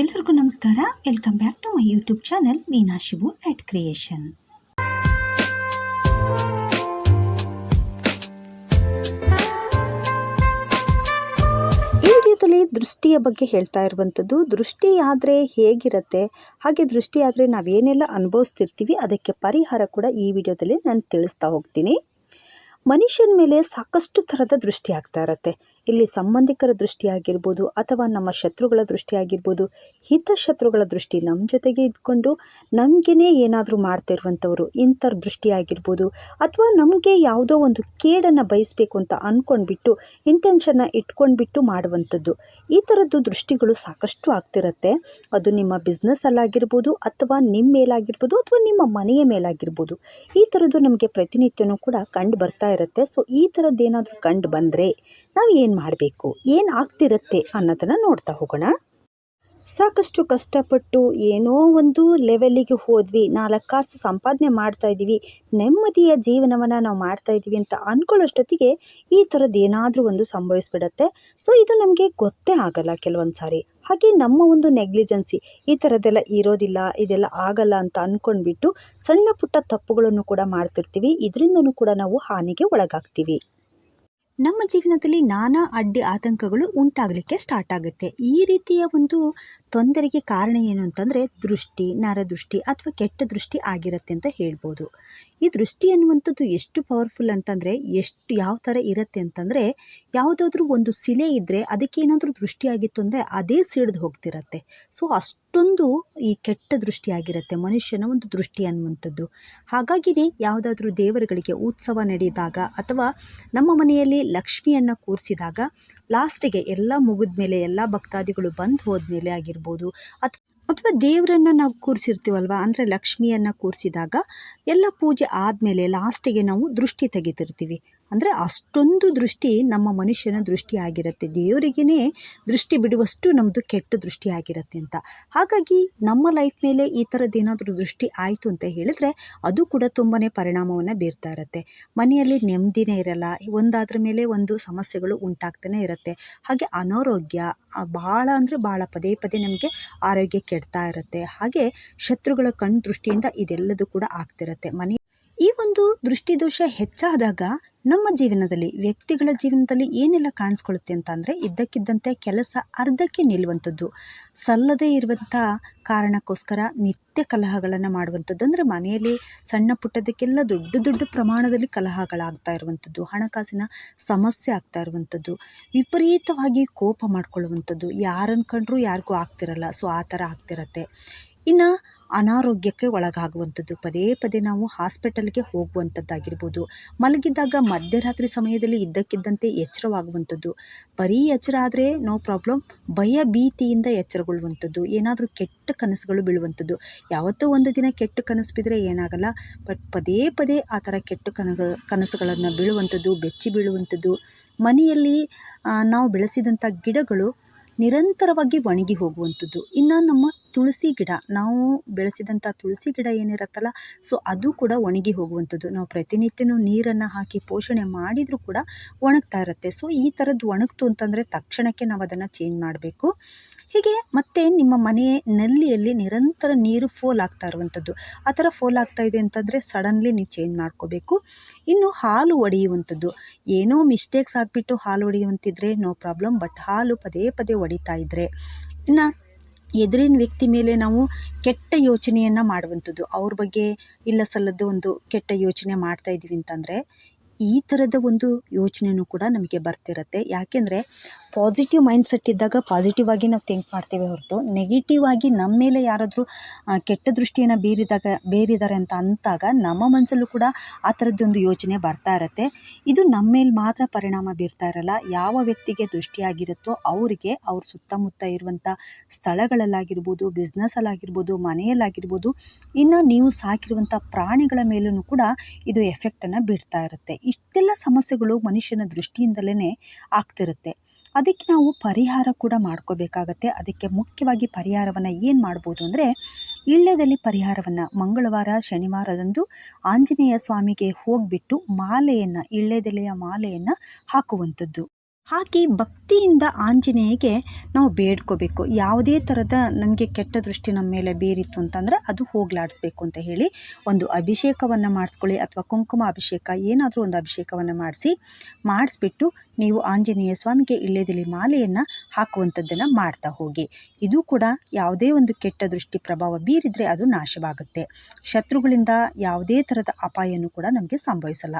ಎಲ್ಲರಿಗೂ ನಮಸ್ಕಾರ. Welcome back to my YouTube channel Meena Shivu art creation ಈ ವಿಡಿಯೋದಲ್ಲಿ ದೃಷ್ಟಿಯ ಬಗ್ಗೆ ಹೇಳ್ತಾ ಇರುವಂಥದ್ದು, ದೃಷ್ಟಿ ಆದರೆ ಹೇಗಿರುತ್ತೆ, ಹಾಗೆ ದೃಷ್ಟಿ ಆದರೆ ನಾವೇನೆಲ್ಲ ಅನುಭವಿಸ್ತಿರ್ತೀವಿ, ಅದಕ್ಕೆ ಪರಿಹಾರ ಕೂಡ ಈ ವಿಡಿಯೋದಲ್ಲಿ ನಾನು ತಿಳಿಸ್ತಾ ಹೋಗ್ತೀನಿ. ಮನುಷ್ಯನ ಮೇಲೆ ಸಾಕಷ್ಟು ಥರದ ದೃಷ್ಟಿ ಆಗ್ತಾ ಇರುತ್ತೆ. ಇಲ್ಲಿ ಸಂಬಂಧಿಕರ ದೃಷ್ಟಿಯಾಗಿರ್ಬೋದು ಅಥವಾ ನಮ್ಮ ಶತ್ರುಗಳ ದೃಷ್ಟಿಯಾಗಿರ್ಬೋದು ಹಿತಶತ್ರುಗಳ ದೃಷ್ಟಿ ನಮ್ಮ ಜೊತೆಗೆ ಇದ್ಕೊಂಡು ನಮಗೇನೆ ಏನಾದರೂ ಮಾಡ್ತಿರುವಂಥವ್ರು ದೃಷ್ಟಿಯಾಗಿರ್ಬೋದು ದೃಷ್ಟಿ ಆಗಿರ್ಬೋದು ಅಥವಾ ನಮಗೆ ಯಾವುದೋ ಒಂದು ಕೇಡನ್ನು ಬಯಸಬೇಕು ಅಂತ ಅಂದ್ಕೊಂಡ್ಬಿಟ್ಟು ಇಂಟೆನ್ಷನ್ನ ಇಟ್ಕೊಂಡ್ಬಿಟ್ಟು ಮಾಡುವಂಥದ್ದು. ಈ ಥರದ್ದು ದೃಷ್ಟಿಗಳು ಸಾಕಷ್ಟು ಆಗ್ತಿರತ್ತೆ. ಅದು ನಿಮ್ಮ ಬಿಸ್ನೆಸ್ಸಲ್ಲಾಗಿರ್ಬೋದು ಅಥವಾ ನಿಮ್ಮ ಮೇಲಾಗಿರ್ಬೋದು ಅಥವಾ ನಿಮ್ಮ ಮನೆಯ ಮೇಲಾಗಿರ್ಬೋದು. ಈ ಥರದ್ದು ನಮಗೆ ಪ್ರತಿನಿತ್ಯನೂ ಕೂಡ ಕಂಡು ಬರ್ತಾ ಇರುತ್ತೆ. ಸೊ ಈ ಥರದ್ದು ಏನಾದರೂ ಕಂಡು ಬಂದರೆ ನಾವು ಏನು ಮಾಡಬೇಕು? ಏನು ಆಗ್ತಿರುತ್ತೆ ಅನ್ನೋದನ್ನು ನೋಡ್ತಾ ಹೋಗೋಣ. ಸಾಕಷ್ಟು ಕಷ್ಟಪಟ್ಟು ಏನೋ ಒಂದು ಲೆವೆಲ್ಲಿಗೆ ಹೋದ್ವಿ. ನಾಲ್ಕು ಕಾಸು ಸಂಪಾದನೆ ಮಾಡ್ತಾ ಇದ್ದೀವಿ. ನೆಮ್ಮದಿಯ ಜೀವನವನ್ನು ನಾವು ಮಾಡ್ತಾ ಇದ್ದೀವಿ ಅಂತ ಅಂದ್ಕೊಳ್ಳೋಷ್ಟೊತ್ತಿಗೆ ಈ ಥರದ್ದು ಏನಾದರೂ ಒಂದು ಸಂಭವಿಸ್ಬಿಡತ್ತೆ. ಸೊ ಇದು ನಮಗೆ ಗೊತ್ತೇ ಆಗಲ್ಲ ಕೆಲವೊಂದು ಸಾರಿ. ಹಾಗೆ ನಮ್ಮ ಒಂದು ನೆಗ್ಲಿಜೆನ್ಸಿ ಈ ಥರದ್ದೆಲ್ಲ ಇರೋದಿಲ್ಲ, ಇದೆಲ್ಲ ಆಗಲ್ಲ ಅಂತ ಅಂದ್ಕೊಂಡ್ಬಿಟ್ಟು ಸಣ್ಣ ಪುಟ್ಟ ತಪ್ಪುಗಳನ್ನು ಕೂಡ ಮಾಡ್ತಿರ್ತೀವಿ. ಇದರಿಂದನೂ ಕೂಡ ನಾವು ಹಾನಿಗೆ ಒಳಗಾಗ್ತೀವಿ. ನಮ್ಮ ಜೀವನದಲ್ಲಿ ನಾನಾ ಅಡ್ಡಿ ಆತಂಕಗಳು ಉಂಟಾಗಲಿಕ್ಕೆ ಸ್ಟಾರ್ಟ್ ಆಗುತ್ತೆ. ಈ ರೀತಿಯ ಒಂದು ತೊಂದರೆಗೆ ಕಾರಣ ಏನು ಅಂತಂದರೆ ದೃಷ್ಟಿ, ನರದೃಷ್ಟಿ ಅಥವಾ ಕೆಟ್ಟ ದೃಷ್ಟಿ ಆಗಿರುತ್ತೆ ಅಂತ ಹೇಳ್ಬೋದು. ಈ ದೃಷ್ಟಿ ಅನ್ನುವಂಥದ್ದು ಎಷ್ಟು ಪವರ್ಫುಲ್ ಅಂತಂದರೆ, ಎಷ್ಟು ಯಾವ ಥರ ಇರುತ್ತೆ ಅಂತಂದರೆ, ಯಾವುದಾದ್ರೂ ಒಂದು ಶಿಲೆ ಇದ್ದರೆ ಅದಕ್ಕೆ ಏನಾದರೂ ದೃಷ್ಟಿಯಾಗಿತ್ತು ಅಂದರೆ ಅದೇ ಸಿಡಿದು ಹೋಗ್ತಿರತ್ತೆ. ಸೊ ಅಷ್ಟೊಂದು ಈ ಕೆಟ್ಟ ದೃಷ್ಟಿಯಾಗಿರುತ್ತೆ ಮನುಷ್ಯನ ಒಂದು ದೃಷ್ಟಿ ಅನ್ನುವಂಥದ್ದು. ಹಾಗಾಗಿಯೇ ಯಾವುದಾದ್ರೂ ದೇವರುಗಳಿಗೆ ಉತ್ಸವ ನಡೆದಾಗ ಅಥವಾ ನಮ್ಮ ಮನೆಯಲ್ಲಿ ಲಕ್ಷ್ಮಿಯನ್ನು ಕೂರಿಸಿದಾಗ ಲಾಸ್ಟಿಗೆ ಎಲ್ಲ ಮುಗಿದ ಮೇಲೆ ಎಲ್ಲ ಭಕ್ತಾದಿಗಳು ಬಂದು ಹೋದ್ಮೇಲೆ ಆಗಿರ್ಬೋದು ಅಥವಾ ಅಥವಾ ದೇವರನ್ನು ನಾವು ಕೂರಿಸಿರ್ತೀವಲ್ವ? ಅಂದರೆ ಲಕ್ಷ್ಮಿಯನ್ನು ಕೂರಿಸಿದಾಗ ಎಲ್ಲ ಪೂಜೆ ಆದಮೇಲೆ ಲಾಸ್ಟಿಗೆ ನಾವು ದೃಷ್ಟಿ ತೆಗಿತಿರ್ತೀವಿ. ಅಂದರೆ ಅಷ್ಟೊಂದು ದೃಷ್ಟಿ ನಮ್ಮ ಮನುಷ್ಯನ ದೃಷ್ಟಿ ಆಗಿರುತ್ತೆ ದೇವರಿಗೇ ದೃಷ್ಟಿ ಬಿಡುವಷ್ಟು ನಮ್ಮದು ಕೆಟ್ಟ ದೃಷ್ಟಿ ಆಗಿರುತ್ತೆ ಅಂತ. ಹಾಗಾಗಿ ನಮ್ಮ ಲೈಫ್ ಮೇಲೆ ಈ ಥರದ್ದು ಏನಾದರೂ ದೃಷ್ಟಿ ಆಯಿತು ಅಂತ ಹೇಳಿದ್ರೆ ಅದು ಕೂಡ ತುಂಬಾ ಪರಿಣಾಮವನ್ನು ಬೀರ್ತಾ ಇರುತ್ತೆ. ಮನೆಯಲ್ಲಿ ನೆಮ್ಮದಿನೇ ಇರಲ್ಲ, ಒಂದಾದ್ರ ಮೇಲೆ ಒಂದು ಸಮಸ್ಯೆಗಳು ಉಂಟಾಗ್ತಾನೆ ಇರುತ್ತೆ. ಹಾಗೆ ಅನಾರೋಗ್ಯ ಭಾಳ ಅಂದರೆ ಭಾಳ ಪದೇ ಪದೇ ನಮಗೆ ಆರೋಗ್ಯ ಕೆಡ್ತಾ ಇರುತ್ತೆ. ಹಾಗೆ ಶತ್ರುಗಳ ಕಣ್ ದೃಷ್ಟಿಯಿಂದ ಇದೆಲ್ಲದೂ ಕೂಡ ಆಗ್ತಿರುತ್ತೆ. ಮನೆ ಈ ಒಂದು ದೃಷ್ಟಿದೋಷ ಹೆಚ್ಚಾದಾಗ ನಮ್ಮ ಜೀವನದಲ್ಲಿ, ವ್ಯಕ್ತಿಗಳ ಜೀವನದಲ್ಲಿ ಏನೆಲ್ಲ ಕಾಣಿಸ್ಕೊಳ್ಳುತ್ತೆ ಅಂತ ಅಂದರೆ ಇದ್ದಕ್ಕಿದ್ದಂತೆ ಕೆಲಸ ಅರ್ಧಕ್ಕೆ ನಿಲ್ಲುವಂಥದ್ದು. ಸಲ್ಲದೇ ಇರುವಂಥ ಕಾರಣಕ್ಕೋಸ್ಕರ ನಿತ್ಯ ಕಲಹಗಳನ್ನು ಮಾಡುವಂಥದ್ದು. ಅಂದರೆ ಮನೆಯಲ್ಲಿ ಸಣ್ಣ ಪುಟ್ಟದಕ್ಕೆಲ್ಲ ದೊಡ್ಡ ದೊಡ್ಡ ಪ್ರಮಾಣದಲ್ಲಿ ಕಲಹಗಳಾಗ್ತಾ ಇರುವಂಥದ್ದು. ಹಣಕಾಸಿನ ಸಮಸ್ಯೆ ಆಗ್ತಾ ಇರುವಂಥದ್ದು. ವಿಪರೀತವಾಗಿ ಕೋಪ ಮಾಡ್ಕೊಳ್ಳುವಂಥದ್ದು. ಯಾರನ್ನು ಕಂಡ್ರೂ ಯಾರಿಗೂ ಆಗ್ತಿರಲ್ಲ. ಸೊ, ಆ ಥರ ಆಗ್ತಿರತ್ತೆ. ಇನ್ನು ಅನಾರೋಗ್ಯಕ್ಕೆ ಒಳಗಾಗುವಂಥದ್ದು. ಪದೇ ಪದೇ ನಾವು ಹಾಸ್ಪಿಟಲ್ಗೆ ಹೋಗುವಂಥದ್ದಾಗಿರ್ಬೋದು. ಮಲಗಿದ್ದಾಗ ಮಧ್ಯರಾತ್ರಿ ಸಮಯದಲ್ಲಿ ಇದ್ದಕ್ಕಿದ್ದಂತೆ ಎಚ್ಚರವಾಗುವಂಥದ್ದು. ಬರೀ ಎಚ್ಚರ ಆದರೆ ನೋ ಪ್ರಾಬ್ಲಮ್, ಭಯ ಭೀತಿಯಿಂದ ಎಚ್ಚರಗೊಳ್ಳುವಂಥದ್ದು. ಏನಾದರೂ ಕೆಟ್ಟ ಕನಸುಗಳು ಬೀಳುವಂಥದ್ದು. ಯಾವತ್ತೋ ಒಂದು ದಿನ ಕೆಟ್ಟ ಕನಸು ಬಿದ್ದರೆ ಏನಾಗಲ್ಲ. ಬಟ್ ಪದೇ ಪದೇ ಆ ಥರ ಕೆಟ್ಟ ಕನ ಕನಸುಗಳನ್ನು ಬೀಳುವಂಥದ್ದು, ಬೆಚ್ಚಿ ಬೀಳುವಂಥದ್ದು. ಮನೆಯಲ್ಲಿ ನಾವು ಬೆಳೆಸಿದಂಥ ಗಿಡಗಳು ನಿರಂತರವಾಗಿ ಒಣಗಿ ಹೋಗುವಂಥದ್ದು. ಇನ್ನು ನಮ್ಮ ತುಳಸಿ ಗಿಡ, ನಾವು ಬೆಳೆಸಿದಂಥ ತುಳಸಿ ಗಿಡ ಏನಿರುತ್ತಲ್ಲ ಸೊ ಅದು ಕೂಡ ಒಣಗಿ ಹೋಗುವಂಥದ್ದು. ನಾವು ಪ್ರತಿನಿತ್ಯನೂ ನೀರನ್ನು ಹಾಕಿ ಪೋಷಣೆ ಮಾಡಿದರೂ ಕೂಡ ಒಣಗ್ತಾ ಇರುತ್ತೆ. ಸೊ ಈ ಥರದ್ದು ಒಣಗ್ತು ಅಂತಂದರೆ ತಕ್ಷಣಕ್ಕೆ ನಾವು ಅದನ್ನು ಚೇಂಜ್ ಮಾಡಬೇಕು. ಹೀಗೆ ಮತ್ತೆ ನಿಮ್ಮ ಮನೆ ನಲ್ಲಿಯಲ್ಲಿ ನಿರಂತರ ನೀರು ಫೋಲ್ ಆಗ್ತಾ ಇರುವಂಥದ್ದು. ಆ ಥರ ಫೋಲ್ ಆಗ್ತಾ ಇದೆ ಅಂತಂದರೆ ಸಡನ್ಲಿ ನೀವು ಚೇಂಜ್ ಮಾಡ್ಕೋಬೇಕು. ಇನ್ನು ಹಾಲು ಒಡೆಯುವಂಥದ್ದು. ಏನೋ ಮಿಸ್ಟೇಕ್ಸ್ ಆಗಿಬಿಟ್ಟು ಹಾಲು ಒಡೆಯುವಂತಿದ್ರೆ ನೋ ಪ್ರಾಬ್ಲಮ್ ಬಟ್ ಹಾಲು ಪದೇ ಪದೇ ಒಡಿತಾ ಇದ್ದರೆ ಇನ್ನು ಎದುರಿನ ವ್ಯಕ್ತಿ ಮೇಲೆ ನಾವು ಕೆಟ್ಟ ಯೋಚನೆಯನ್ನು ಮಾಡುವಂಥದ್ದು. ಅವ್ರ ಬಗ್ಗೆ ಇಲ್ಲ ಸಲ್ಲದ್ದು ಒಂದು ಕೆಟ್ಟ ಯೋಚನೆ ಮಾಡ್ತಾ ಇದ್ದೀವಿ ಅಂತಂದರೆ ಈ ಥರದ ಒಂದು ಯೋಚನೆಯೂ ಕೂಡ ನಮಗೆ ಬರ್ತಿರುತ್ತೆ. ಯಾಕೆಂದರೆ ಪಾಸಿಟಿವ್ ಮೈಂಡ್ ಸೆಟ್ ಇದ್ದಾಗ ಪಾಸಿಟಿವ್ ಆಗಿ ನಾವು ಥಿಂಕ್ ಮಾಡ್ತೇವೆ ಹೊರತು ನೆಗೆಟಿವ್ ಆಗಿ ನಮ್ಮ ಮೇಲೆ ಯಾರಾದರೂ ಕೆಟ್ಟ ದೃಷ್ಟಿಯನ್ನು ಬೀರಿದಾಗ ಬೀರಿದ್ದಾರೆ ಅಂತ ಅಂತಾಗ ನಮ್ಮ ಮನಸ್ಸಲ್ಲೂ ಕೂಡ ಆ ಥರದ್ದೊಂದು ಯೋಚನೆ ಬರ್ತಾ ಇರುತ್ತೆ. ಇದು ನಮ್ಮ ಮೇಲೆ ಮಾತ್ರ ಪರಿಣಾಮ ಬೀರ್ತಾ ಇರಲ್ಲ. ಯಾವ ವ್ಯಕ್ತಿಗೆ ದೃಷ್ಟಿಯಾಗಿರುತ್ತೋ ಅವರಿಗೆ ಅವ್ರ ಸುತ್ತಮುತ್ತ ಇರುವಂಥ ಸ್ಥಳಗಳಲ್ಲಾಗಿರ್ಬೋದು ಬಿಸ್ನೆಸ್ಸಲ್ಲಾಗಿರ್ಬೋದು ಮನೆಯಲ್ಲಾಗಿರ್ಬೋದು, ಇನ್ನು ನೀವು ಸಾಕಿರುವಂಥ ಪ್ರಾಣಿಗಳ ಮೇಲೂ ಕೂಡ ಇದು ಎಫೆಕ್ಟನ್ನು ಬೀರ್ತಾ ಇರುತ್ತೆ. ಇಷ್ಟೆಲ್ಲ ಸಮಸ್ಯೆಗಳು ಮನುಷ್ಯನ ದೃಷ್ಟಿಯಿಂದಲೇ ಆಗ್ತಿರುತ್ತೆ. ಅದಕ್ಕೆ ನಾವು ಪರಿಹಾರ ಕೂಡ ಮಾಡ್ಕೋಬೇಕಾಗತ್ತೆ. ಅದಕ್ಕೆ ಮುಖ್ಯವಾಗಿ ಪರಿಹಾರವನ್ನು ಏನು ಮಾಡ್ಬೋದು ಅಂದರೆ ಇಳ್ಳೆದಲ್ಲಿ ಪರಿಹಾರವನ್ನು ಮಂಗಳವಾರ, ಶನಿವಾರದಂದು ಆಂಜನೇಯ ಸ್ವಾಮಿಗೆ ಹೋಗಿಬಿಟ್ಟು ಮಾಲೆಯನ್ನು ಇಳ್ಳೆದೆಲೆಯ ಮಾಲೆಯನ್ನು ಹಾಕುವಂಥದ್ದು. ಹಾಗೆ ಭಕ್ತಿಯಿಂದ ಆಂಜನೇಯಗೆ ನಾವು ಬೇಡ್ಕೋಬೇಕು. ಯಾವುದೇ ಥರದ ನಮಗೆ ಕೆಟ್ಟ ದೃಷ್ಟಿ ನಮ್ಮ ಮೇಲೆ ಬೀರಿತ್ತು ಅಂತಂದರೆ ಅದು ಹೋಗ್ಲಾಡಿಸ್ಬೇಕು ಅಂತ ಹೇಳಿ ಒಂದು ಅಭಿಷೇಕವನ್ನು ಮಾಡಿಸ್ಕೊಳ್ಳಿ ಅಥವಾ ಕುಂಕುಮ ಅಭಿಷೇಕ, ಏನಾದರೂ ಒಂದು ಅಭಿಷೇಕವನ್ನು ಮಾಡಿಸಿ, ಮಾಡಿಸ್ಬಿಟ್ಟು ನೀವು ಆಂಜನೇಯ ಸ್ವಾಮಿಗೆ ಇಳ್ಳೆದಲ್ಲಿ ಮಾಲೆಯನ್ನು ಹಾಕುವಂಥದ್ದನ್ನು ಮಾಡ್ತಾ ಹೋಗಿ. ಇದು ಕೂಡ ಯಾವುದೇ ಒಂದು ಕೆಟ್ಟ ದೃಷ್ಟಿ ಪ್ರಭಾವ ಬೀರಿದರೆ ಅದು ನಾಶವಾಗುತ್ತೆ. ಶತ್ರುಗಳಿಂದ ಯಾವುದೇ ಥರದ ಅಪಾಯನೂ ಕೂಡ ನಮಗೆ ಸಂಭವಿಸಲ್ಲ.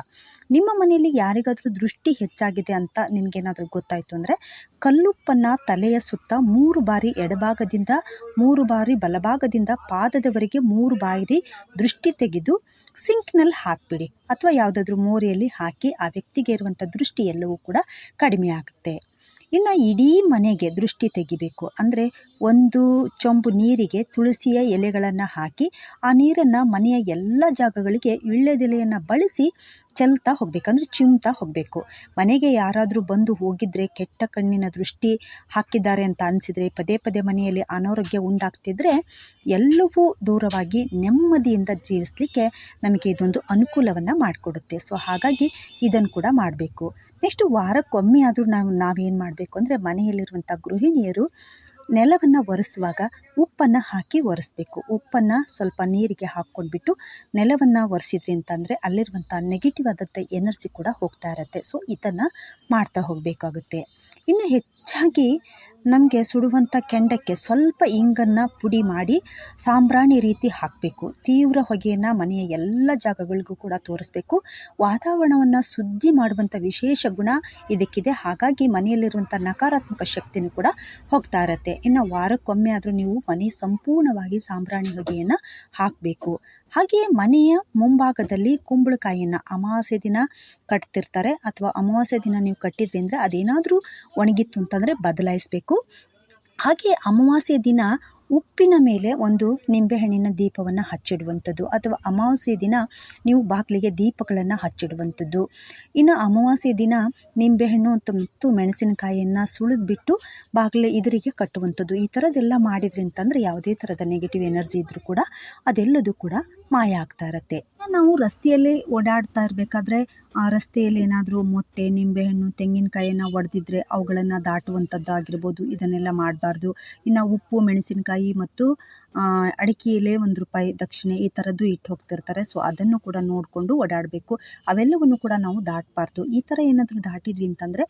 ನಿಮ್ಮ ಮನೆಯಲ್ಲಿ ಯಾರಿಗಾದರೂ ದೃಷ್ಟಿ ಹೆಚ್ಚಾಗಿದೆ ಅಂತ ನಿಮಗೇನಾದರೂ ಗೊತ್ತಾಯಿತು ಅಂದರೆ ಕಲ್ಲುಪ್ಪನ್ನು ತಲೆಯ ಸುತ್ತ ಮೂರು ಬಾರಿ ಎಡಭಾಗದಿಂದ ಮೂರು ಬಾರಿ ಬಲಭಾಗದಿಂದ ಪಾದದವರೆಗೆ ಮೂರು ಬಾರಿ ದೃಷ್ಟಿ ತೆಗೆದು ಸಿಂಕ್ನಲ್ಲಿ ಹಾಕಿಬಿಡಿ. ಅಥವಾ ಯಾವುದಾದ್ರೂ ಮೋರಿಯಲ್ಲಿ ಹಾಕಿ ಆ ವ್ಯಕ್ತಿಗೆ ಇರುವಂಥ ದೃಷ್ಟಿ ಎಲ್ಲವೂ ಕೂಡ ಕಡಿಮೆ ಆಗುತ್ತೆ. ಇನ್ನು ಇಡೀ ಮನೆಗೆ ದೃಷ್ಟಿ ತೆಗಿಬೇಕು. ಅಂದರೆ ಒಂದು ಚೊಂಬು ನೀರಿಗೆ ತುಳಸಿಯ ಎಲೆಗಳನ್ನು ಹಾಕಿ ಆ ನೀರನ್ನು ಮನೆಯ ಎಲ್ಲ ಜಾಗಗಳಿಗೆ ವೀಳ್ಯದೆಲೆಯನ್ನು ಬಳಸಿ ಚೆಲ್ತಾ ಹೋಗಬೇಕು. ಅಂದರೆ ಚಿಮ್ತಾ ಹೋಗಬೇಕು. ಮನೆಗೆ ಯಾರಾದರೂ ಬಂದು ಹೋಗಿದ್ದರೆ ಕೆಟ್ಟ ಕಣ್ಣಿನ ದೃಷ್ಟಿ ಹಾಕಿದ್ದಾರೆ ಅಂತ ಅನಿಸಿದರೆ, ಪದೇ ಪದೇ ಮನೆಯಲ್ಲಿ ಅನಾರೋಗ್ಯ ಉಂಟಾಗ್ತಿದ್ರೆ ಎಲ್ಲವೂ ದೂರವಾಗಿ ನೆಮ್ಮದಿಯಿಂದ ಜೀವಿಸಲಿಕ್ಕೆ ನಮಗೆ ಇದೊಂದು ಅನುಕೂಲವನ್ನು ಮಾಡಿಕೊಡುತ್ತೆ. ಸೊ ಹಾಗಾಗಿ ಇದನ್ನು ಕೂಡ ಮಾಡಬೇಕು. ನೆಕ್ಸ್ಟು ವಾರಕ್ಕೊಮ್ಮೆ ಆದರೂ ನಾವು, ನಾವೇನು ಮಾಡಬೇಕು ಅಂದರೆ ಮನೆಯಲ್ಲಿರುವಂಥ ಗೃಹಿಣಿಯರು ನೆಲವನ್ನು ಒರೆಸುವಾಗ ಉಪ್ಪನ್ನು ಹಾಕಿ ಒರೆಸ್ಬೇಕು. ಉಪ್ಪನ್ನು ಸ್ವಲ್ಪ ನೀರಿಗೆ ಹಾಕ್ಕೊಂಡ್ಬಿಟ್ಟು ನೆಲವನ್ನು ಒರೆಸಿದ್ರಿ ಅಂತಂದರೆ ಅಲ್ಲಿರುವಂಥ ನೆಗೆಟಿವ್ ಆದಂಥ ಎನರ್ಜಿ ಕೂಡ ಹೋಗ್ತಾ ಇರುತ್ತೆ. ಸೊ ಇದನ್ನು ಮಾಡ್ತಾ ಹೋಗಬೇಕಾಗುತ್ತೆ. ಇನ್ನು ಹೆಚ್ಚಾಗಿ ನಮಗೆ ಸುಡುವಂಥ ಕೆಂಡಕ್ಕೆ ಸ್ವಲ್ಪ ಇಂಗನ್ನು ಪುಡಿ ಮಾಡಿ ಸಾಂಬ್ರಾಣಿ ರೀತಿ ಹಾಕಬೇಕು. ತೀವ್ರ ಹೊಗೆಯನ್ನು ಮನೆಯ ಎಲ್ಲ ಜಾಗಗಳಿಗೂ ಕೂಡ ತೋರಿಸ್ಬೇಕು. ವಾತಾವರಣವನ್ನು ಸುದ್ದಿ ಮಾಡುವಂಥ ವಿಶೇಷ ಗುಣ ಇದಕ್ಕಿದೆ. ಹಾಗಾಗಿ ಮನೆಯಲ್ಲಿರುವಂಥ ನಕಾರಾತ್ಮಕ ಶಕ್ತಿನೂ ಕೂಡ ಹೋಗ್ತಾ ಇರತ್ತೆ. ಇನ್ನು ವಾರಕ್ಕೊಮ್ಮೆ ಆದರೂ ನೀವು ಮನೆ ಸಂಪೂರ್ಣವಾಗಿ ಸಾಂಬ್ರಾಣಿ ಹೊಗೆಯನ್ನು ಹಾಕಬೇಕು. ಹಾಗೆಯೇ ಮನೆಯ ಮುಂಭಾಗದಲ್ಲಿ ಕುಂಬಳಕಾಯಿಯನ್ನು ಅಮಾವಾಸ್ಯೆ ದಿನ ಕಟ್ತಿರ್ತಾರೆ ಅಥವಾ ಅಮಾವಾಸ್ಯೆ ದಿನ ನೀವು ಕಟ್ಟಿದ್ರಿಂದ ಅದೇನಾದರೂ ಒಣಗಿತ್ತು ಅಂತಂದರೆ ಬದಲಾಯಿಸಬೇಕು. ಹಾಗೆ ಅಮಾವಾಸ್ಯೆ ದಿನ ಉಪ್ಪಿನ ಮೇಲೆ ಒಂದು ನಿಂಬೆಹಣ್ಣಿನ ದೀಪವನ್ನು ಹಚ್ಚಿಡುವಂಥದ್ದು ಅಥವಾ ಅಮಾವಾಸ್ಯೆ ದಿನ ನೀವು ಬಾಗಿಲಿಗೆ ದೀಪಗಳನ್ನು ಹಚ್ಚಿಡುವಂಥದ್ದು. ಇನ್ನು ಅಮಾವಾಸ್ಯೆ ದಿನ ನಿಂಬೆಹಣ್ಣು ಮತ್ತು ಮೆಣಸಿನಕಾಯಿಯನ್ನು ಸುಳಿದ್ಬಿಟ್ಟು ಬಾಗಿಲು ಇದರಿಗೆ ಕಟ್ಟುವಂಥದ್ದು. ಈ ಥರದ್ದೆಲ್ಲ ಮಾಡಿದ್ರಿ ಅಂತಂದರೆ ಯಾವುದೇ ಥರದ ನೆಗೆಟಿವ್ ಎನರ್ಜಿ ಇದ್ದರೂ ಕೂಡ ಅದೆಲ್ಲದೂ ಕೂಡ ಮಾಯ ಆಗ್ತಾ ಇರುತ್ತೆ. ನಾವು ರಸ್ತೆಯಲ್ಲಿ ಓಡಾಡ್ತಾ ಇರಬೇಕಾದ್ರೆ ರಸ್ತೆಯಲ್ಲಿ ಏನಾದರೂ ಮೊಟ್ಟೆ ನಿಂಬೆಹಣ್ಣು ತೆಂಗಿನಕಾಯಿಯನ್ನು ಒಡೆದಿದ್ರೆ ಅವುಗಳನ್ನು ದಾಟುವಂಥದ್ದಾಗಿರ್ಬೋದು ಇದನ್ನೆಲ್ಲ ಮಾಡಬಾರ್ದು. ಇನ್ನು ಉಪ್ಪು ಮೆಣಸಿನಕಾಯಿ ಮತ್ತು ಅಡಿಕೆ ಎಲೆ ಒಂದು ರೂಪಾಯಿ ದಕ್ಷಿಣೆ ಈ ಥರದ್ದು ಇಟ್ಟು ಹೋಗ್ತಿರ್ತಾರೆ. ಸೊ ಅದನ್ನು ಕೂಡ ನೋಡಿಕೊಂಡು ಓಡಾಡಬೇಕು. ಅವೆಲ್ಲವನ್ನು ಕೂಡ ನಾವು ದಾಟಬಾರ್ದು. ಈ ಥರ ಏನಾದರೂ ದಾಟಿದ್ವಿ ಅಂತಂದರೆ,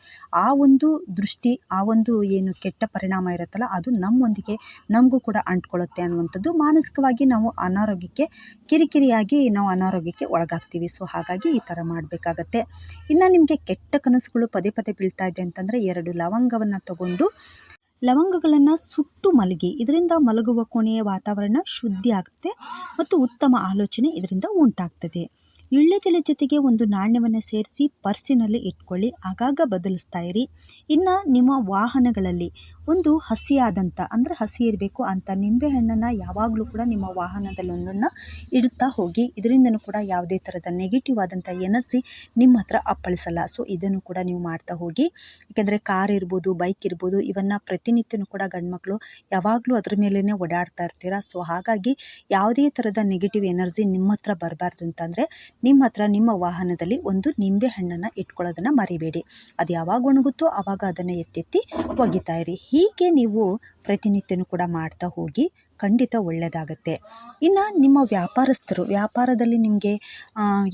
ಆ ಒಂದು ದೃಷ್ಟಿ, ಆ ಒಂದು ಏನು ಕೆಟ್ಟ ಪರಿಣಾಮ ಇರುತ್ತಲ್ಲ, ಅದು ನಮ್ಮೊಂದಿಗೆ ನಮಗೂ ಕೂಡ ಅಂಟ್ಕೊಳ್ಳುತ್ತೆ ಅನ್ನುವಂಥದ್ದು ಮಾನಸಿಕವಾಗಿ ನಾವು ಅನಾರೋಗ್ಯಕ್ಕೆ, ಕಿರಿಕಿರಿಯಾಗಿ ನಾವು ಅನಾರೋಗ್ಯಕ್ಕೆ ಒಳಗಾಗ್ತೀವಿ. ಸೊ ಹಾಗಾಗಿ ಈ ಥರ ಮಾಡಬೇಕಾಗತ್ತೆ. ಇನ್ನು ನಿಮಗೆ ಕೆಟ್ಟ ಕನಸುಗಳು ಪದೇ ಪದೇ ಬೀಳ್ತಾ ಇದೆ ಅಂತಂದರೆ, ಎರಡು ಲವಂಗವನ್ನು ತಗೊಂಡು ಲವಂಗಗಳನ್ನು ಸುಟ್ಟು ಮಲಗಿ, ಇದರಿಂದ ಮಲಗುವ ಕೋಣೆಯ ವಾತಾವರಣ ಶುದ್ಧಿ ಆಗುತ್ತೆ ಮತ್ತು ಉತ್ತಮ ಆಲೋಚನೆ ಇದರಿಂದ ಉಂಟಾಗ್ತದೆ. ವೀಳ್ಯದೆಲೆ ಜೊತೆಗೆ ಒಂದು ನಾಣ್ಯವನ್ನು ಸೇರಿಸಿ ಪರ್ಸಿನಲ್ಲಿ ಇಟ್ಕೊಳ್ಳಿ, ಆಗಾಗ ಬದಲಿಸ್ತಾ ಇರಿ. ಇನ್ನು ನಿಮ್ಮ ವಾಹನಗಳಲ್ಲಿ ಒಂದು ಹಸಿಯಾದಂಥ ಅಂದರೆ ಹಸಿ ಇರಬೇಕು ಅಂತ ನಿಂಬೆ ಹಣ್ಣನ್ನು ಯಾವಾಗಲೂ ಕೂಡ ನಿಮ್ಮ ವಾಹನದಲ್ಲಿ ಒಂದನ್ನು ಇಡುತ್ತಾ ಹೋಗಿ, ಇದರಿಂದನೂ ಕೂಡ ಯಾವುದೇ ಥರದ ನೆಗೆಟಿವ್ ಆದಂಥ ಎನರ್ಜಿ ನಿಮ್ಮ ಹತ್ರ ಅಪ್ಪಳಿಸಲ್ಲ. ಸೊ ಇದನ್ನು ಕೂಡ ನೀವು ಮಾಡ್ತಾ ಹೋಗಿ, ಯಾಕೆಂದರೆ ಕಾರ್ ಇರ್ಬೋದು, ಬೈಕ್ ಇರ್ಬೋದು, ಇವನ್ನು ಪ್ರತಿನಿತ್ಯನೂ ಕೂಡ ಗಂಡ್ಮಕ್ಳು ಯಾವಾಗಲೂ ಅದ್ರ ಮೇಲೇ ಓಡಾಡ್ತಾ ಇರ್ತೀರ? ಸೊ ಹಾಗಾಗಿ ಯಾವುದೇ ಥರದ ನೆಗೆಟಿವ್ ಎನರ್ಜಿ ನಿಮ್ಮ ಹತ್ರ ಬರಬಾರ್ದು ಅಂತಂದರೆ ನಿಮ್ಮ ಹತ್ರ, ನಿಮ್ಮ ವಾಹನದಲ್ಲಿ ಒಂದು ನಿಂಬೆ ಹಣ್ಣನ್ನು ಇಟ್ಕೊಳ್ಳೋದನ್ನು ಮರಿಬೇಡಿ. ಅದು ಯಾವಾಗ ಒಣಗುತ್ತೋ ಆವಾಗ ಅದನ್ನು ಎತ್ತೆತ್ತಿ ಒಗಿತಾ ಇರಿ. ಹೀಗೆ ನೀವು ಪ್ರತಿನಿತ್ಯನೂ ಕೂಡ ಮಾಡ್ತಾ ಹೋಗಿ ಖಂಡಿತ ಒಳ್ಳೆಯದಾಗತ್ತೆ ಇನ್ನು ನಿಮ್ಮ ವ್ಯಾಪಾರಸ್ಥರು, ವ್ಯಾಪಾರದಲ್ಲಿ ನಿಮಗೆ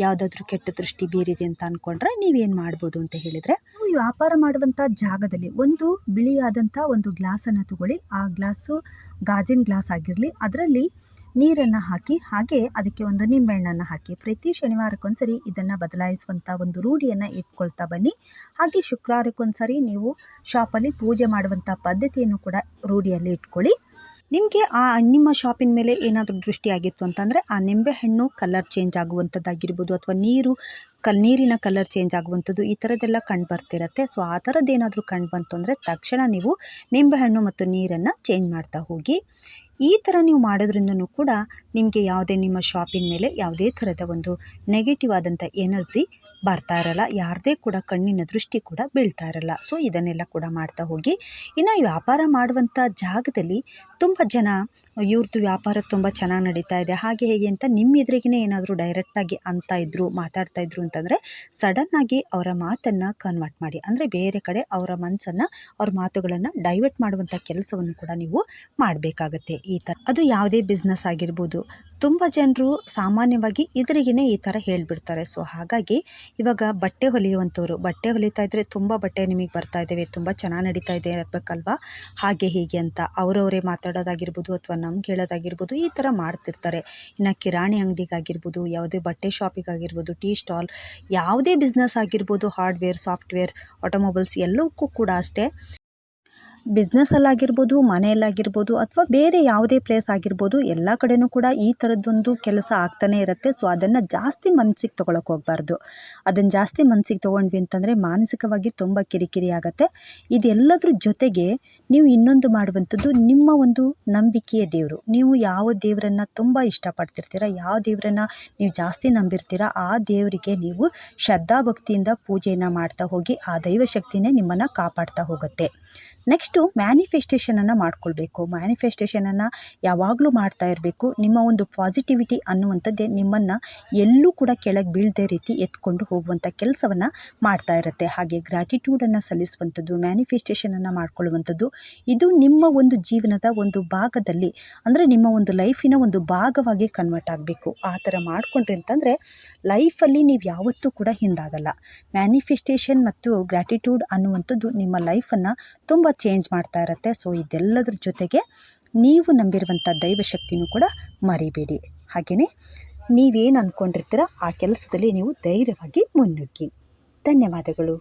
ಯಾವುದಾದ್ರೂ ಕೆಟ್ಟ ದೃಷ್ಟಿ ಬೀರಿದೆ ಅಂತ ಅಂದ್ಕೊಂಡ್ರೆ ನೀವೇನು ಮಾಡ್ಬೋದು ಅಂತ ಹೇಳಿದರೆ? ವ್ಯಾಪಾರ ಮಾಡುವಂಥ ಜಾಗದಲ್ಲಿ ಒಂದು ಬಿಳಿಯಾದಂಥ ಒಂದು ಗ್ಲಾಸನ್ನು ತಗೊಳ್ಳಿ. ಆ ಗ್ಲಾಸು ಗಾಜಿನ ಗ್ಲಾಸ್ ಆಗಿರಲಿ, ಅದರಲ್ಲಿ ನೀರನ್ನು ಹಾಕಿ, ಹಾಗೆ ಅದಕ್ಕೆ ಒಂದು ನಿಂಬೆಹಣ್ಣನ್ನು ಹಾಕಿ. ಪ್ರತಿ ಶನಿವಾರಕ್ಕೊಂದ್ಸರಿ ಇದನ್ನು ಬದಲಾಯಿಸುವಂಥ ಒಂದು ರೂಢಿಯನ್ನು ಇಟ್ಕೊಳ್ತಾ ಬನ್ನಿ. ಹಾಗೆ ಶುಕ್ರವಾರಕ್ಕೊಂದ್ಸರಿ ನೀವು ಶಾಪಲ್ಲಿ ಪೂಜೆ ಮಾಡುವಂಥ ಪದ್ಧತಿಯನ್ನು ಕೂಡ ರೂಢಿಯಲ್ಲಿ ಇಟ್ಕೊಳ್ಳಿ. ನಿಮಗೆ ಆ, ನಿಮ್ಮ ಶಾಪಿನ ಮೇಲೆ ಏನಾದರೂ ದೃಷ್ಟಿಯಾಗಿತ್ತು ಅಂತಂದರೆ ಆ ನಿಂಬೆಹಣ್ಣು ಕಲರ್ ಚೇಂಜ್ ಆಗುವಂಥದ್ದಾಗಿರ್ಬೋದು ಅಥವಾ ನೀರು ಕಲ್ ನೀರಿನ ಕಲರ್ ಚೇಂಜ್ ಆಗುವಂಥದ್ದು, ಈ ಥರದ್ದೆಲ್ಲ ಕಂಡು ಬರ್ತಿರತ್ತೆ. ಸೊ ಆ ಥರದ್ದೇನಾದರೂ ಕಂಡು ಬಂತು ಅಂದರೆ ತಕ್ಷಣ ನೀವು ನಿಂಬೆಹಣ್ಣು ಮತ್ತು ನೀರನ್ನು ಚೇಂಜ್ ಮಾಡ್ತಾ ಹೋಗಿ. ಈ ಥರ ನೀವು ಮಾಡೋದ್ರಿಂದನೂ ಕೂಡ ನಿಮಗೆ ಯಾವುದೇ ನಿಮ್ಮ ಶಾಪಿನ ಮೇಲೆ ಯಾವುದೇ ಥರದ ಒಂದು ನೆಗೆಟಿವ್ ಆದಂಥ ಎನರ್ಜಿ ಬರ್ತಾ ಇರಲ್ಲ. ಯಾರದೇ ಕೂಡ ಕಣ್ಣಿನ ದೃಷ್ಟಿ ಕೂಡ ಬೀಳ್ತಾ ಇರಲ್ಲ. ಸೊ ಇದನ್ನೆಲ್ಲ ಕೂಡ ಮಾಡ್ತಾ ಹೋಗಿ. ಇನ್ನು ವ್ಯಾಪಾರ ಮಾಡುವಂಥ ಜಾಗದಲ್ಲಿ ತುಂಬ ಜನ ಇವ್ರದ್ದು ವ್ಯಾಪಾರ ತುಂಬ ಚೆನ್ನಾಗಿ ನಡೀತಾ ಇದೆ. ಹಾಗೆ ಹೇಗೆ ಅಂತ ನಿಮ್ಮ ಎದುರಿಗೇ ಏನಾದರೂ ಡೈರೆಕ್ಟಾಗಿ ಅಂತ ಇದ್ದರು ಮಾತಾಡ್ತಾ ಇದ್ರು ಅಂತಂದರೆ ಸಡನ್ನಾಗಿ ಅವರ ಮಾತನ್ನು ಕನ್ವರ್ಟ್ ಮಾಡಿ. ಅಂದರೆ ಬೇರೆ ಕಡೆ ಅವರ ಮನಸ್ಸನ್ನು ಅವ್ರ ಮಾತುಗಳನ್ನು ಡೈವರ್ಟ್ ಮಾಡುವಂಥ ಕೆಲಸವನ್ನು ಕೂಡ ನೀವು ಮಾಡಬೇಕಾಗತ್ತೆ ಈ ಥರ ಅದು ಯಾವುದೇ ಬಿಸ್ನೆಸ್ ಆಗಿರ್ಬೋದು. ತುಂಬ ಜನರು ಸಾಮಾನ್ಯವಾಗಿ ಇದರಿಗೇ ಈ ಥರ ಹೇಳಿಬಿಡ್ತಾರೆ. ಸೊ ಹಾಗಾಗಿ ಇವಾಗ ಬಟ್ಟೆ ಹೊಲಿಯುವಂಥವ್ರು, ಬಟ್ಟೆ ಹೊಲಿತಾ ಇದ್ದರೆ ತುಂಬ ಬಟ್ಟೆ ನಿಮಗೆ ಬರ್ತಾ ಇದ್ದಾವೆ ತುಂಬ ಚೆನ್ನಾಗಿ ನಡೀತಾ ಇದೆ ಇರಬೇಕಲ್ವಾ ಹಾಗೆ ಹೀಗೆ ಅಂತ ಅವರವರೇ ಮಾತಾಡೋದಾಗಿರ್ಬೋದು ಅಥವಾ ನಮ್ಗೆ ಹೇಳೋದಾಗಿರ್ಬೋದು ಈ ಥರ ಮಾಡ್ತಿರ್ತಾರೆ. ಇನ್ನು ಕಿರಾಣಿ ಅಂಗಡಿಗಾಗಿರ್ಬೋದು, ಯಾವುದೇ ಬಟ್ಟೆ ಶಾಪಿಗಾಗಿರ್ಬೋದು, ಟೀ ಸ್ಟಾಲ್, ಯಾವುದೇ ಬಿಸ್ನೆಸ್ ಆಗಿರ್ಬೋದು ಹಾರ್ಡ್ವೇರ್ ಸಾಫ್ಟ್ವೇರ್ ಆಟೋಮೊಬೈಲ್ಸ್ ಎಲ್ಲವಕ್ಕೂ ಕೂಡ ಅಷ್ಟೇ. ಬಿಸ್ನೆಸ್ಸಲ್ಲಾಗಿರ್ಬೋದು, ಮನೆಯಲ್ಲಾಗಿರ್ಬೋದು ಅಥವಾ ಬೇರೆ ಯಾವುದೇ ಪ್ಲೇಸ್ ಆಗಿರ್ಬೋದು, ಎಲ್ಲ ಕಡೆಯೂ ಕೂಡ ಈ ಥರದ್ದೊಂದು ಕೆಲಸ ಆಗ್ತಾನೆ ಇರುತ್ತೆ. ಸೊ ಅದನ್ನು ಜಾಸ್ತಿ ಮನ್ಸಿಗೆ ತೊಗೊಳಕ್ಕೆ ಹೋಗಬಾರ್ದು. ಅದನ್ನು ಜಾಸ್ತಿ ಮನ್ಸಿಗೆ ತೊಗೊಂಡ್ವಿ ಅಂತಂದರೆ ಮಾನಸಿಕವಾಗಿ ತುಂಬ ಕಿರಿಕಿರಿ ಆಗುತ್ತೆ. ಇದೆಲ್ಲದ್ರ ಜೊತೆಗೆ ನೀವು ಇನ್ನೊಂದು ಮಾಡುವಂಥದ್ದು, ನಿಮ್ಮ ಒಂದು ನಂಬಿಕೆಯ ದೇವರು. ನೀವು ಯಾವ ದೇವರನ್ನು ತುಂಬ ಇಷ್ಟಪಡ್ತಿರ್ತೀರ, ಯಾವ ದೇವರನ್ನು ನೀವು ಜಾಸ್ತಿ ನಂಬಿರ್ತೀರ, ಆ ದೇವರಿಗೆ ನೀವು ಶ್ರದ್ಧಾಭಕ್ತಿಯಿಂದ ಪೂಜೆಯನ್ನು ಮಾಡ್ತಾ ಹೋಗಿ ಆ ದೈವಶಕ್ತಿನೇ ನಿಮ್ಮನ್ನು ಕಾಪಾಡ್ತಾ ಹೋಗುತ್ತೆ. ನೆಕ್ಸ್ಟು ಮ್ಯಾನಿಫೆಸ್ಟೇಷನನ್ನು ಮಾಡ್ಕೊಳ್ಬೇಕು. ಮ್ಯಾನಿಫೆಸ್ಟೇಷನನ್ನು ಯಾವಾಗಲೂ ಮಾಡ್ತಾ ಇರಬೇಕು. ನಿಮ್ಮ ಒಂದು ಪಾಸಿಟಿವಿಟಿ ಅನ್ನುವಂಥದ್ದೇ ನಿಮ್ಮನ್ನು ಎಲ್ಲೂ ಕೂಡ ಕೆಳಗೆ ಬೀಳದೇ ರೀತಿ ಎತ್ಕೊಂಡು ಹೋಗುವಂಥ ಕೆಲಸವನ್ನು ಮಾಡ್ತಾ ಇರುತ್ತೆ. ಹಾಗೆ ಗ್ರ್ಯಾಟಿಟ್ಯೂಡನ್ನು ಸಲ್ಲಿಸುವಂಥದ್ದು ಮ್ಯಾನಿಫೆಸ್ಟೇಷನನ್ನು ಮಾಡ್ಕೊಳ್ಳುವಂಥದ್ದು, ಇದು ನಿಮ್ಮ ಒಂದು ಜೀವನದ ಒಂದು ಭಾಗದಲ್ಲಿ, ಅಂದರೆ ನಿಮ್ಮ ಒಂದು ಲೈಫಿನ ಒಂದು ಭಾಗವಾಗಿ ಕನ್ವರ್ಟ್ ಆಗಬೇಕು. ಆ ಥರ ಮಾಡಿಕೊಂಡ್ರೆ ಅಂತಂದರೆ ಲೈಫಲ್ಲಿ ನೀವು ಯಾವತ್ತೂ ಕೂಡ ಹಿಂದಾಗಲ್ಲ. ಮ್ಯಾನಿಫೆಸ್ಟೇಷನ್ ಮತ್ತು ಗ್ರ್ಯಾಟಿಟ್ಯೂಡ್ ಅನ್ನುವಂಥದ್ದು ನಿಮ್ಮ ಲೈಫನ್ನು ತುಂಬ ಚೇಂಜ್ ಮಾಡ್ತಾ ಇರುತ್ತೆ. ಸೊ ಇದೆಲ್ಲದ್ರ ಜೊತೆಗೆ ನೀವು ನಂಬಿರುವಂಥ ದೈವಶಕ್ತಿನೂ ಕೂಡ ಮರಿಬೇಡಿ. ಹಾಗೆಯೇ ನೀವೇನು ಅಂದ್ಕೊಂಡಿರ್ತೀರ ಆ ಕೆಲಸದಲ್ಲಿ ನೀವು ಧೈರ್ಯವಾಗಿ ಮುನ್ನುಗ್ಗಿ. ಧನ್ಯವಾದಗಳು.